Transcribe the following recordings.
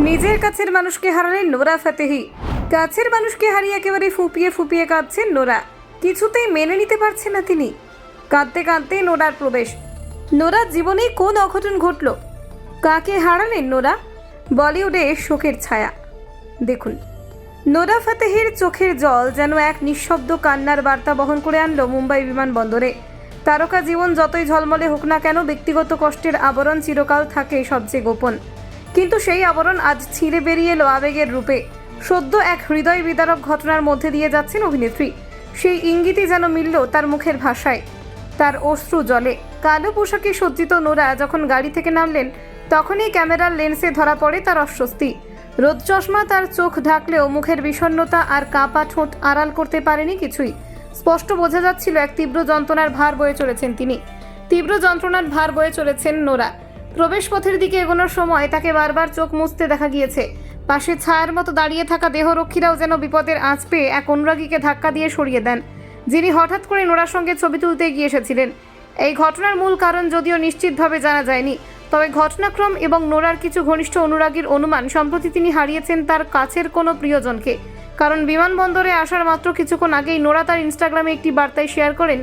নিজের কাছের মানুষকে হারালেন নোরা ফাতেহি। কাছের মানুষকে হারিয়ে একেবারে ফুপিয়ে ফুপিয়ে কাঁদছেন নোরা। কিছুতেই মেনে নিতে পারছেন না তিনি। কাঁদতে কাঁদতে নোরার প্রবেশ। নোরার জীবনে কোন অঘটন ঘটল? কাকে হারালেন নোরা? বলিউডে শোকের ছায়া। দেখুন। নোরা ফাতেহির চোখের জল যেন এক নিঃশব্দ কান্নার বার্তা বহন করে আনলো মুম্বাই বিমানবন্দরে। তারকা জীবন যতই ঝলমলে হোক না কেন, ব্যক্তিগত কষ্টের আবরণ চিরকাল থাকে সবচেয়ে গোপন। কিন্তু সেই আবরণ আজ ছিঁড়ে বেরিয়ে এলো আবেগের রূপে। সদ্য এক হৃদয় বিদারক ঘটনার মধ্যে দিয়ে যাচ্ছেন অভিনেত্রী। সেই ইঙ্গিতই যেন মিলল তার মুখের ভাষায়। তার অশ্রু জলে। কালো পোশাকে সজ্জিত নোরা যখন গাড়ি থেকে নামলেন, তখনই ক্যামেরার লেন্সে ধরা পড়ে তার অস্বস্তি। রোদ চশমা তার চোখ ঢাকলেও মুখের বিষণ্ণতা আর কাঁপা ঠোঁট আড়াল করতে পারেনি কিছুই। স্পষ্ট বোঝা যাচ্ছিল এক তীব্র যন্ত্রণার ভার বয়ে চলেছেন তিনি। তীব্র যন্ত্রণার ভার বয়ে চলেছেন নোরা। প্রবেশ পথের দিকে এগোনোর সময় তাকে বারবার চোখ মুছতে দেখা গিয়েছে। পাশে ছায়ার মতো দাঁড়িয়ে থাকা দেহরক্ষীরাও যেন বিপদের আঁচ পেয়ে এক অনুরাগীকে ধাক্কা দিয়ে সরিয়ে দেন, যিনি হঠাৎ করে নোরার সঙ্গে ছবি তুলতে গিয়ে এসেছিলেন। এই ঘটনার মূল কারণ যদিও নিশ্চিতভাবে জানা যায়নি, তবে ঘটনাক্রম এবং নোরার কিছু ঘনিষ্ঠ অনুরাগীর অনুমান সম্প্রতি তিনি হারিয়েছেন তার কাছের কোনো প্রিয়জনকে। কারণ বিমানবন্দরে আসার মাত্র কিছুক্ষণ আগেই নোরা তার ইনস্টাগ্রামে একটি বার্তায় শেয়ার করেন,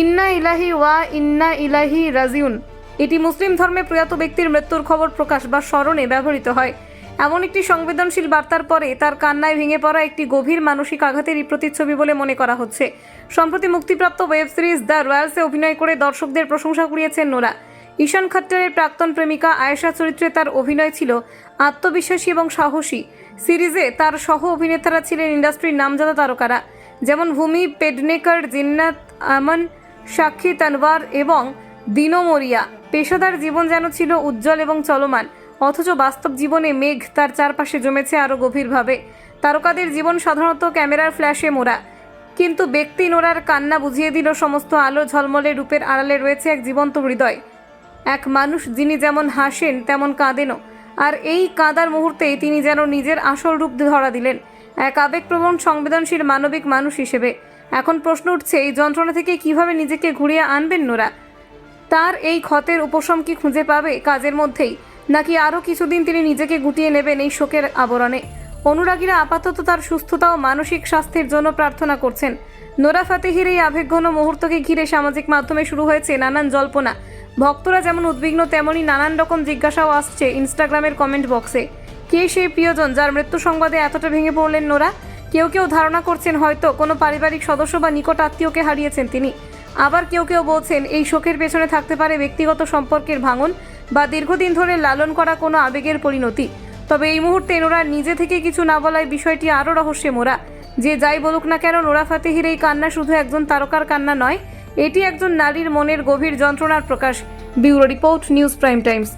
ইন্না ইলাহি ওয়া ইন্না ইলাহি রাজিউন। এটি মুসলিম ধর্মে প্রয়াত ব্যক্তির মৃত্যুর খবর প্রকাশ বা স্মরণে ব্যবহৃত হয়। এমন একটি সংবেদনশীল বার্তার পরে তার কান্নায় ভেঙে পড়া একটি গভীর মানসিক আঘাতেরই প্রতিচ্ছবি বলে মনে করা হচ্ছে। সম্প্রতি মুক্তিপ্রাপ্ত ওয়েব সিরিজ দ্য রয়্যালসে অভিনয় করে দর্শকদের প্রশংসা কুড়িয়েছেন নোরা। ঈশান খট্টারের প্রাক্তন প্রেমিকা আয়েশা চরিত্রে তার অভিনয় ছিল আত্মবিশ্বাসী এবং সাহসী। সিরিজে তার সহ অভিনেতারা ছিলেন ইন্ডাস্ট্রির নামজাদা তারকারা, যেমন ভূমি পেডনেকার, জিন্নাত আমন, সাক্ষী তানওয়ার এবং দিনো মরিয়া। পেশাদার জীবন যেন ছিল উজ্জ্বল এবং চলমান, অথচ বাস্তব জীবনে মেঘ তার চারপাশে জমেছে আরও গভীরভাবে। তারকাদের জীবন সাধারণত ক্যামেরার ফ্ল্যাশে মোড়া। কিন্তু ব্যক্তি নোরার কান্না বুঝিয়ে দিল সমস্ত আলো ঝলমলে রূপের আড়ালে রয়েছে এক জীবন্ত হৃদয়। এক মানুষ যিনি যেমন হাসেন, তেমন কাঁদেনও। আর এই কাঁদার মুহূর্তেই তিনি যেন নিজের আসল রূপ ধরা দিলেন, এক আবেগপ্রবণ, সংবেদনশীল, মানবিক মানুষ হিসেবে। এখন প্রশ্ন উঠছে, এই যন্ত্রণা থেকে কীভাবে নিজেকে ঘুরিয়ে আনবেন নোরা? তার এই ক্ষতের উপশম কি খুঁজে পাবে কাজের মধ্যেই? নাকি আরও কিছুদিন তিনি নিজেকে গুটিয়ে নেবেন এই শোকের আবরণে? অনুরাগীরা আপাতত তার সুস্থতা ও মানসিক স্বাস্থ্যের জন্য প্রার্থনা করছেন। নোরা ফাতেহির এই আবেগঘন মুহূর্তকে ঘিরে সামাজিক মাধ্যমে শুরু হয়েছে নানান জল্পনা। ভক্তরা যেমন উদ্বিগ্ন তেমনই নানান রকম জিজ্ঞাসাও আসছে ইনস্টাগ্রামের কমেন্ট বক্সে। কে সেই প্রিয়জন যার মৃত্যু সংবাদে এতটা ভেঙে পড়লেন নোরা? কেউ কেউ ধারণা করছেন হয়তো কোনো পারিবারিক সদস্য বা নিকট আত্মীয়কে হারিয়েছেন তিনি। আবার কেউ কেউ বলছেন, এই শোকের পেছনে থাকতে পারে ব্যক্তিগত সম্পর্কের ভাঙন বা দীর্ঘদিন ধরে লালন করা কোনো আবেগের পরিণতি। তবে এই মুহূর্তে নোরা নিজে থেকে কিছু না বলায় বিষয়টি আরও রহস্যে মোরা যে যাই বলুক না কেন, নোরা ফাতেহির এই কান্না শুধু একজন তারকার কান্না নয়, এটি একজন নারীর মনের গভীর যন্ত্রণার প্রকাশ। Bureau report, News Prime Times.